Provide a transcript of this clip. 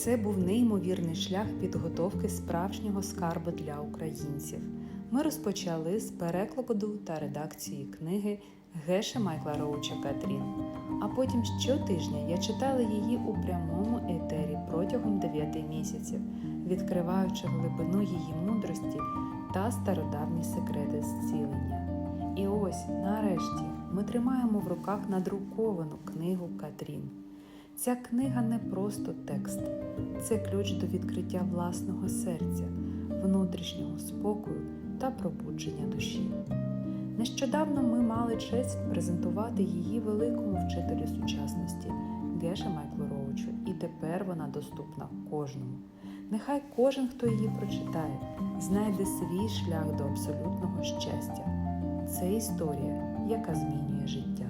це був неймовірний шлях підготовки справжнього скарбу для українців. Ми розпочали з перекладу та редакції книги Геша Майкла Роуча Катрін. А потім щотижня я читала її у прямому етері протягом 9 місяців, відкриваючи глибину її мудрості та стародавні секрети зцілення. І ось, нарешті, ми тримаємо в руках надруковану книгу Катрін. Ця книга не просто текст, це ключ до відкриття власного серця, внутрішнього спокою та пробудження душі. Нещодавно ми мали честь презентувати її великому вчителю сучасності Геша Майклу Роучу, і тепер вона доступна кожному. Нехай кожен, хто її прочитає, знайде свій шлях до абсолютного щастя. Це історія, яка змінює життя.